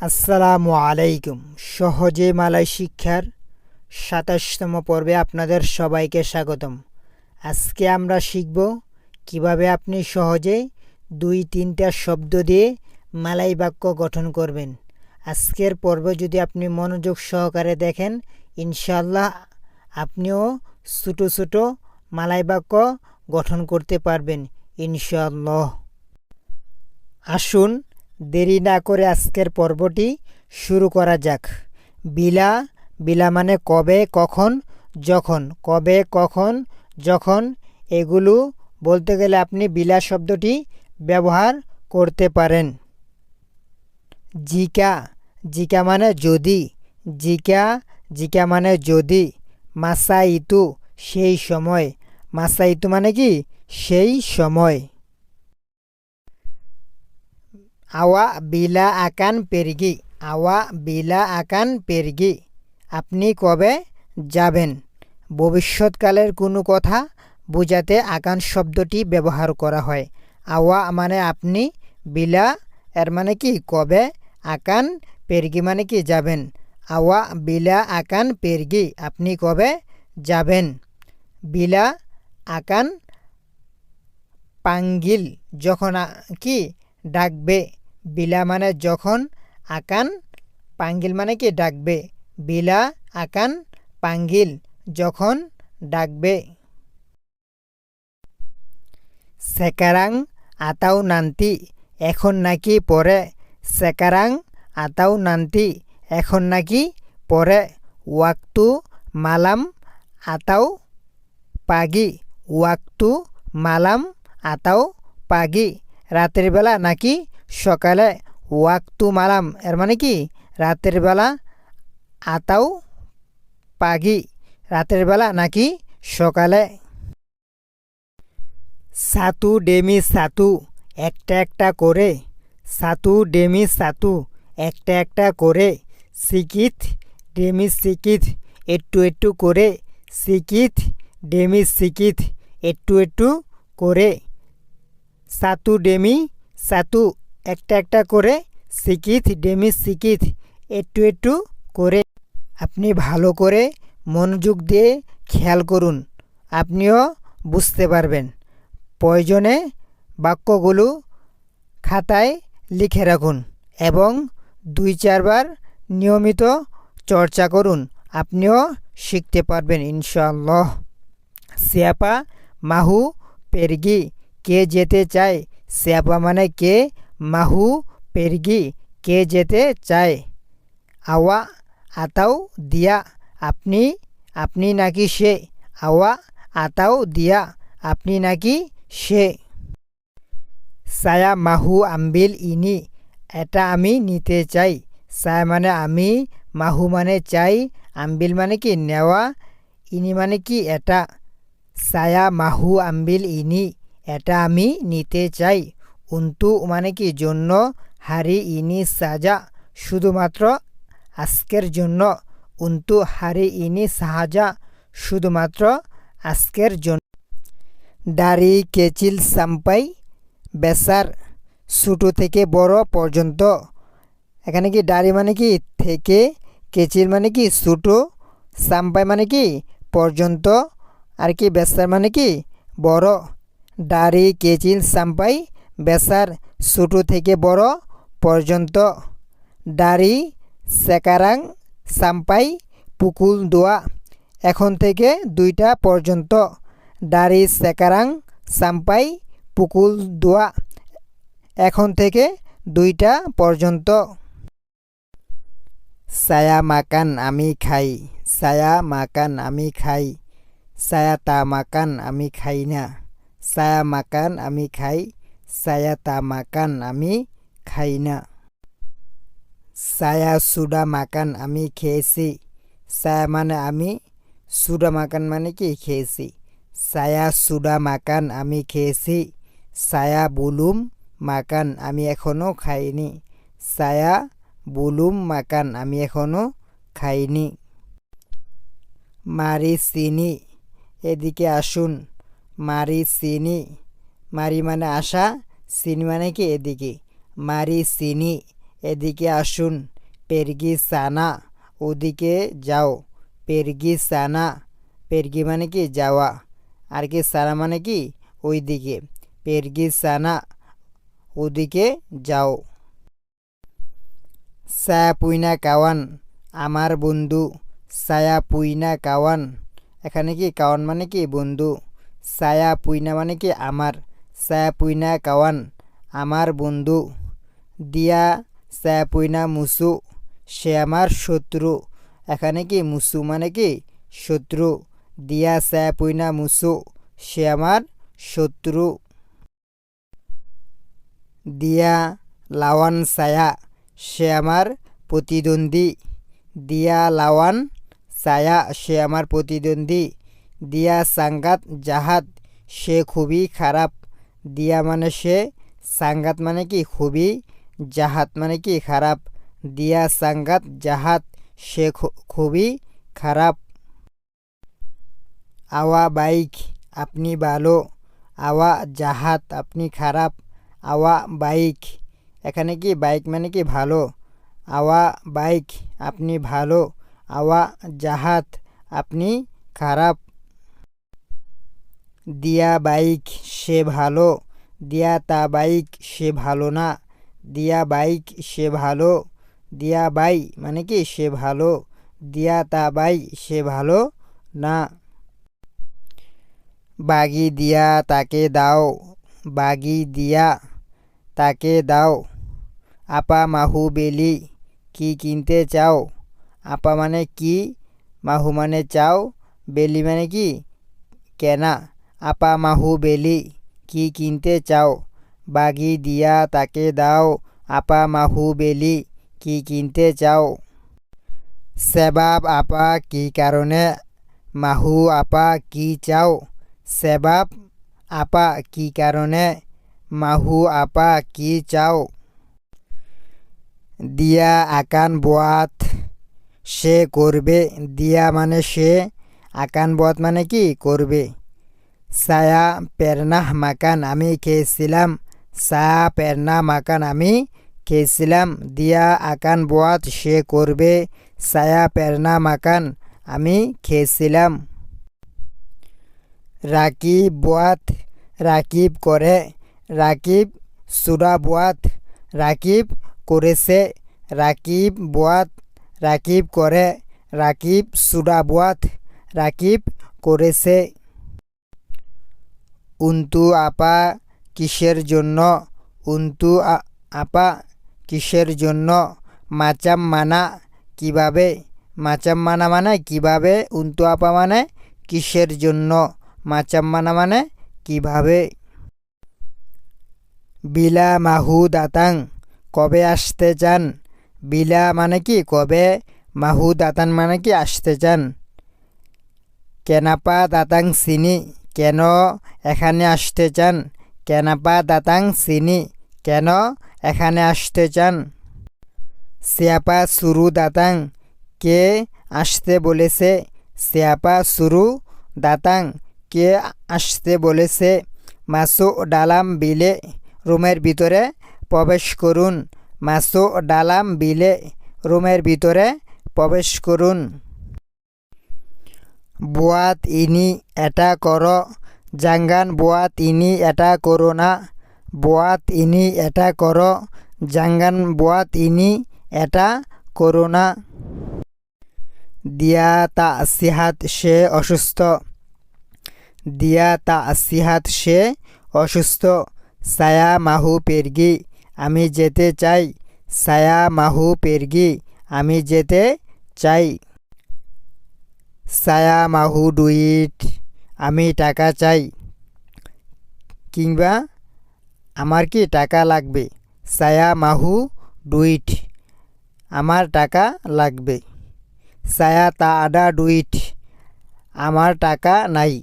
আসসালামু আলাইকুম। সহজে মালয় শিক্ষার সাতাশতম পর্বে আপনাদের সবাইকে স্বাগতম। আজকে আমরা শিখব কীভাবে আপনি সহজে দুই তিনটা শব্দ দিয়ে মালাই বাক্য গঠন করবেন। আজকের পর্ব যদি আপনি মনোযোগ সহকারে দেখেন ইনশাল্লাহ আপনিও ছোটো ছোটো মালাই বাক্য গঠন করতে পারবেন ইনশাল্লাহ আসুন দেরি না করে আজকের পর্বটি শুরু করা যাক। বিলা বিলা মানে কবে, কখন, যখন। কবে, কখন, যখন, এগুলো বলতে গেলে আপনি বিলা শব্দটি ব্যবহার করতে পারেন। জিকা জিকা মানে যদি। জিকা জিকা মানে যদি। মাসা ইতু সেই সময়। মাসা ইতু মানে কি? সেই সময়। আওয়া বিলা আকান পেরগি। আওয়া বিলা আকান পেরগি। আপনি কবে যাবেন? ভবিষ্যৎকালের কোনো কথা বোঝাতে আকান শব্দটি ব্যবহার করা হয়। আওয়া মানে আপনি বিলা, এর মানে কি? কবে? আকান পেরগি মানে কি? যাবেন। আওয়া বিলা আকান পেরগি। আপনি কবে যাবেন? বিলা আকান পাঙ্গিল যখন কি? ডাকবে বিলা মানে যখন, আকান, পাঙ্গিল মানে কি ডাকবে? বিলা, আকান, পাঙ্গিল, যখন, ডাকবে। সেকারাং আতাও নান্তি, এখন নাকি পরে। সেকারাং আতাও নান্তি, এখন নাকি পরে। ওয়াক্তু, মালাম আতাও পাগি। ওয়াক্তু, মালাম আতাও পাগি। রাতের বেলা নাকি সকালে ওয়াক্তু মালাম, এর মানে কি? রাতের বেলা আতাও পাগি, রাতের বেলা নাকি সকালে। সাতু ডেমি সাতু, একটা একটা করে। সাতু ডেমি সাতু, একটা একটা করে। সিকিত ডেমি সিকিত, একটু একটু করে। সিকিত ডেমি সিকিত, একটু একটু করে। সাতু ডেমি সাতু একটা একটা করে সিকিত ডেমি সিকিত একটু একটু করে আপনি ভালো করে মনোযোগ দিয়ে খেয়াল করুন। আপনিও বুঝতে পারবেন। প্রয়োজনে বাক্যগুলো খাতায় লিখে রাখুন এবং দুই চারবার নিয়মিত চর্চা করুন। আপনিও শিখতে পারবেন ইনশাল্লাহ সিয়াপা মাহু পেরগি, কে যেতে চায়? সিয়াপা মানে কে? মাহু পেরগি কে যেতে চায় আওয়া আতাও দিয়া, আপনি আপনি নাকি সে। আওয়া আতাও দিয়া, আপনি নাকি সে। সায়া মাহু আম্বিল ইনি, এটা আমি নিতে চাই। সায়া মানে আমি, মাহু মানে চাই, আম্বিল মানে কি নেওয়া, ইনি মানে কি এটা। সায়া মাহু আম্বিল ইনি, এটা আমি নিতে চাই। উন্তু মানে কি? জন্য হারি ইনি সাজা। শুধুমাত্র আজকের জন্য। উন্তু হারি ইনি সাহাজা শুধুমাত্র আজকের জন্য। দাড়ি, কেচিল, সাম্পাই, বেসার ছোটো থেকে বড় পর্যন্ত। এখানে কি দাড়ি মানে কি? থেকে কেচিল মানে কি? ছোটো। সাম্পাই মানে কি? পর্যন্ত। আর কি বেসার মানে কি? বড়। দাড়ি, কেচিল, সাম্পাই বেসার ছোটো থেকে বড় পর্যন্ত দাড়ি সেকারাং সাম্পাই পুকুল দোয়া এখন থেকে দুইটা পর্যন্ত দাড়ি সেকারাং সাম্পাই পুকুল দোয়া এখন থেকে দুইটা পর্যন্ত সায়া মাকান আমি খাই সায়া মাকান আমি খাই সায়া তা মাকান আমি খাই না সায়া মাকান আমি খাই। সায়া তা মাকান আমি খাই না সায়া সুডা মাকান আমি খেয়েছি সায়া মানে আমি সুডা মাকান মানে কি খেয়েছি সায়া সুডা মাকান আমি খেয়েছি সায়া বুলুম মাকান আমি এখনও খাইনি সায়া বুলুম মাকান আমি এখনও খাইনি মারি চিনি এদিকে আসুন মারি চিনি মারি মানে আসা চিনি মানে কি এদিকে? মারি চিনি এদিকে আসুন, পেরগি, সানা, ওদিকে যাও, পেরগি, সানা, পেরগি মানে কি যাওয়া, আর কি সানা মানে কি ওই দিকে পেরগি, সানা, ওদিকে যাও। সায়া পুইনা কাওয়ান, আমার বন্ধু, সায়া পুইনা কাওয়ান, এখানে কি কাওয়ান মানে কি বন্ধু, সায়া পুইনা মানে কি আমার সায়া পুইনা কাওয়ান, আমার বন্ধু। দিয়া সায়া পুইনা মুসু, সে আমার শত্রু। এখানে কি মুসু মানে কি? শত্রু। দিয়া সায়া পুইনা মুসু, সে আমার শত্রু। দিয়া লাওয়ান সায়া সে আমার প্রতিদ্বন্দ্বী। দিয়া লাওয়ান সায়া সে আমার প্রতিদ্বন্দ্বী। দিয়া সাঙ্গাত জাহাদ, সে খুবই খারাপ। দিয়া মানে সে সাঙ্গাত মানে কি খুবই জাহাদ মানে কি খারাপ দিয়া সাঙ্গাত জাহাদ সে খু- খুবই খারাপ আওয়া বাইক আপনি ভালো আওয়া জাহাদ আপনি খারাপ আওয়া বাইক এখানে কি বাইক মানে কি ভালো আওয়া বাইক আপনি ভালো আওয়া জাহাদ আপনি খারাপ দিয়া বাইক সে ভালো, দিয়া তা বাইক সে ভালো না। দিয়া বাইক সে ভালো, দিয়া বাই মানে কি সে ভালো, দিয়া তা বাই সে ভালো না। বাগি দিয়া তাকে দাও, বাগি দিয়া তাকে দাও। আপা মাহু বেলি, কি কিনতে চাও? আপা মানে কি, মাহু মানে চাও, বেলি মানে কি, কেনা। আপা মাহু বেলি, কি কিনতে চাও? বাগি দিয়া তাকে দাও। আপা মাহু বেলি, কি কিনতে চাও? সেবাব আপা কি কারণে? মাহু আপা কি চাও? সেবাব আপা কি কারণে? মাহু আপা কি চাও? দিয়া আকান বোয়াত সে করবে। দিয়া মানে সে, আকান বোয়াত মানে কি? করবে। সায়া পেরনাহ মাকান আমি খেয়েছিলাম। সায়া পেরনা মাকান আমি খেয়েছিলাম। দিয়া আকান বোয়াত সে করবে। সায়া পেরনা মাকান আমি খেয়েছিলাম। রাকিব বোয়াত রাকিব করে। রাকিব সুরা বোয়াত রাকিব করেছে। রাকিব বোয়াত রাকিব করে। রাকিব সুরা বোয়াত রাকিব করেছে। উন্তু আপা কিসের জন্য উন্তু আপা কিসের জন্য মাচাম মানা কীভাবে মাচাম মানা মানে কীভাবে উন্তু আপা মানে কিসের জন্য মাচাম মানা মানে কীভাবে বিলা মাহু দাতাং কবে আসতে চান বিলা মানে কি কবে মাহু দাতান মানে কি আসতে চান কেনাপা দাতাং চিনি কেন এখানে আসতে চান? কেনাপা দাতাং চিনি কেন এখানে আসতে চান? সিয়াপা সুরু দাতাং, কে আসতে বলেছে? সিয়াপা সুরু দাতাং, কে আসতে বলেছে? মাসু ডালাম বিলে রুমের ভিতরে প্রবেশ করুন। মাসু ডালাম বিলে রুমের ভিতরে প্রবেশ করুন। বুয়াত ইনি এটা কর জাঙ্গান বুয়াত ইনি এটা করো না বুয়াত ইনি এটা কর জাঙ্গান বুয়াত ইনি এটা করো না দিয়া তা সিহাত সে অসুস্থ। দিয়া তা সিহাত সে অসুস্থ। সায়া মাহু পেরগি আমি যেতে চাই। সায়া মাহু পেরগি আমি যেতে চাই। সায়া মাহু ডুইট আমি টাকা চাই। কিংবা আমার কি টাকা লাগবে? সায়া মাহু ডুইট আমার টাকা লাগবে। সায়া তা আডা ডুইট আমার টাকা নাই।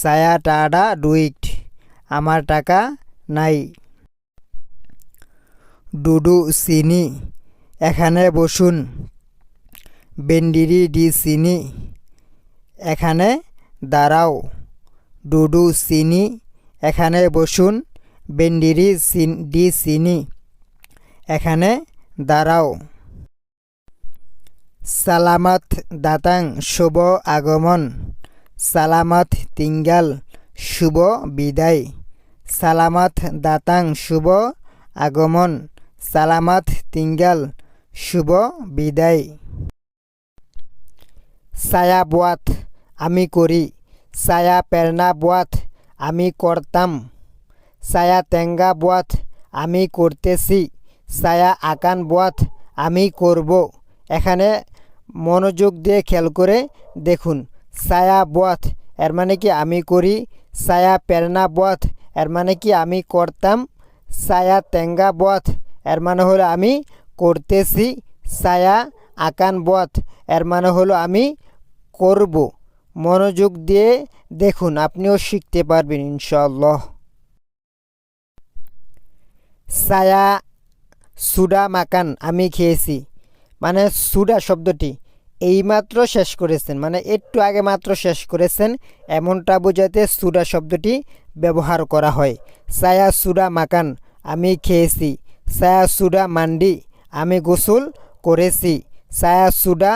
সায়া টাডা ডুইট আমার টাকা নাই। ডুডু চিনি এখানে বসুন। বেন্ডিরি ডি চিনি এখানে দাঁড়াও। ডুডু চিনি এখানে বসুন। বেন্ডিরি ডি চিনি এখানে দাঁড়াও। সালামত দাতাং শুভ আগমন। সালামত তিঙ্গাল, শুভ বিদায়। সালামত দাতাং শুভ আগমন। সালামত তিঙ্গাল, শুভ বিদায়। ছায়া বোয়াত আমি করি ছায়া প্রেরণা বোয়াত আমি করতাম ছায়া তেঙ্গা বোয়াত আমি করতেছি ছায়া আকান বোয়াত আমি করব এখানে মনোযোগ দিয়ে খেয়াল করে দেখুন, ছায়া বোয়াত এর মানে কি আমি করি ছায়া প্রেরণা বোয়াত এর মানে কি আমি করতাম ছায়া তেঙ্গা বোয়াত এর মানে হলো আমি করতেছি ছায়া আকান বোয়াত এর মানে হলো আমি করব। মনোযোগ দিয়ে দেখুন, আপনিও শিখতে পারবেন ইনশাল্লাহ সায়া সুডা মাকান আমি খেয়েছি। মানে সুডা শব্দটি এইমাত্র শেষ করেছেন মানে একটু আগে মাত্র শেষ করেছেন, এমনটা বোঝাতে সুডা শব্দটি ব্যবহার করা হয়। সায়া সুডা মাকান আমি খেয়েছি। সায়া সুডা মান্ডি আমি গোসল করেছি। সায়া সুডা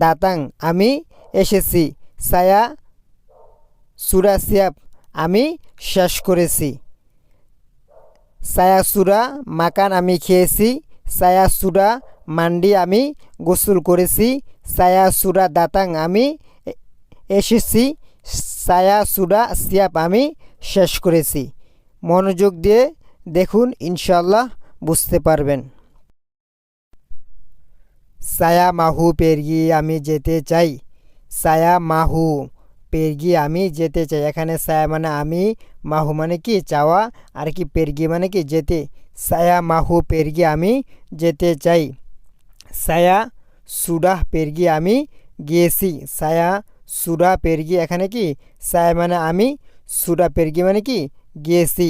দাতাং আমি এসেছি। সায়া সুরা সিয়াব আমি শেষ করেছি। সায়া সুরা, মাকান আমি খেয়েছি। সায়া সুরা, মান্ডি আমি গোসল করেছি। সায়া সুরা, দাতাং আমি এসেছি। সায়া সুরা, সিয়াব আমি শেষ করেছি। মনোযোগ দিয়ে দেখুন ইনশাল্লাহ বুঝতে পারবেন। সায়া মাহু পেরিয়ে আমি যেতে চাই। ছায়া মাহু পেরগি, আমি যেতে চাই। এখানে ছায়া মানে আমি, মাহু মানে কি? চাওয়া। আর কি পেরগি মানে কি? যেতে। ছায়া মাহু পেরগি, আমি যেতে চাই। ছায়া সুডাহ পেরগি, আমি গিয়েছি। ছায়া সুডা পেরগি, এখানে কি? ছায়া মানে আমি সুডা পেরগি মানে কি? গিয়েছি।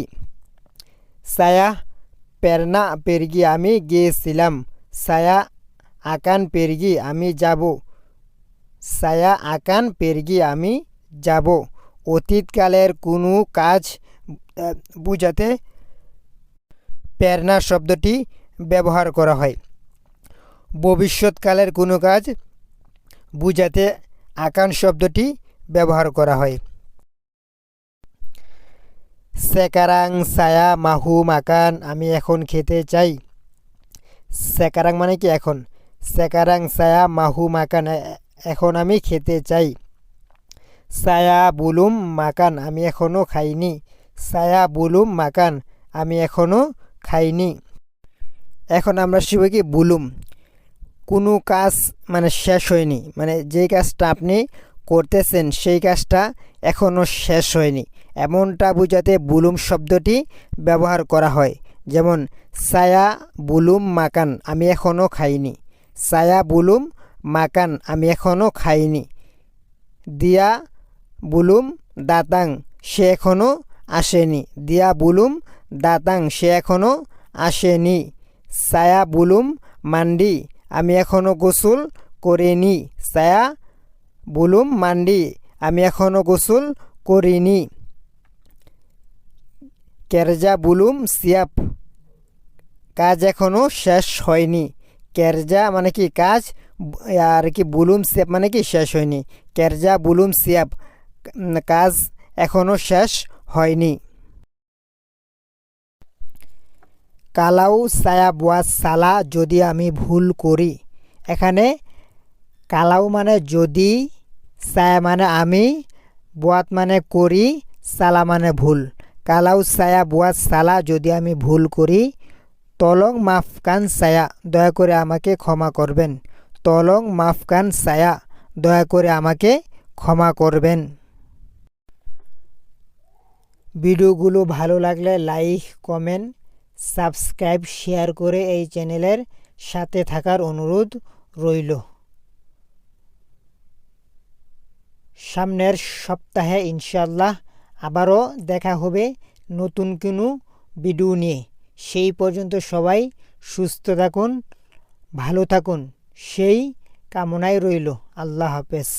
ছায়া পেরনা পেরগি, আমি গিয়েছিলাম। ছায়া আকান পেরগি, আমি যাব। ছায়া আকান পেরগি আমি যাব। অতীতকালের কোনো কাজ বুঝাতে প্রেরণা শব্দটি ব্যবহার করা হয়। ভবিষ্যৎকালের কোনো কাজ, বুঝাতে আকান শব্দটি ব্যবহার করা হয়। সেকারাং ছায়া মাহু মাকান আমি এখন খেতে চাই। সেকারাং মানে কি এখন? সেকারাং ছায়া মাহু মাকান এখন আমি খেতে চাই। সায়া বুলুম মাকান, আমি এখনও খাইনি। সায়া বুলুম মাকান, আমি এখনও খাইনি। এখন আমরা শিখব কি বুলুম। কোনো কাজ মানে শেষ হয়নি। মানে যেই কাজটা আপনি করতেছেন, সেই কাজটা এখনও শেষ হয়নি। এমনটা বোঝাতে বুলুম শব্দটি ব্যবহার করা হয়। যেমন সায়া বুলুম মাকান, আমি এখনও খাইনি। সায়া বুলুম মাকান, আমি এখনও খাইনি। দিয়া বুলুম দাতাং, সে এখনও আসেনি। দিয়া বুলুম দাতাং, সে এখনও আসেনি। ছায়া বুলুম মান্ডি, আমি এখনও গোসল করিনি। ছায়া বুলুম মান্ডি, আমি এখনও গোসল করিনি। কেরজা বুলুম সিয়াপ, কাজ এখনও শেষ হয়নি। কেরজা মানে কি? কাজ আর কি বুলুম সিয়াপ মানে কি শেষ হয়নি কেরজা বুলুম সিয়াপ কাজ এখনও শেষ হয়নি কালাউ সায়া বুয়া সালা যদি আমি ভুল করি এখানে কালাউ মানে যদি সায়া মানে আমি বুয়াত মানে করি সালা মানে ভুল কালাউ সায়া বুয়া সালা যদি আমি ভুল করি তলং মাফকান সায়া দয়া করে আমাকে ক্ষমা করবেন তলং মাফকান সায়া দয়া করে আমাকে ক্ষমা করবেন। ভিডিওগুলো ভালো লাগলে লাইক, কমেন্ট, সাবস্ক্রাইব, শেয়ার করে এই চ্যানেলের সাথে থাকার অনুরোধ রইল। সামনের সপ্তাহে ইনশাল্লাহ আবারও দেখা হবে নতুন কোনো ভিডিও নিয়ে। সেই পর্যন্ত সবাই সুস্থ থাকুন, ভালো থাকুন। সেই কামনায় রইল। আল্লাহ হাফেজ।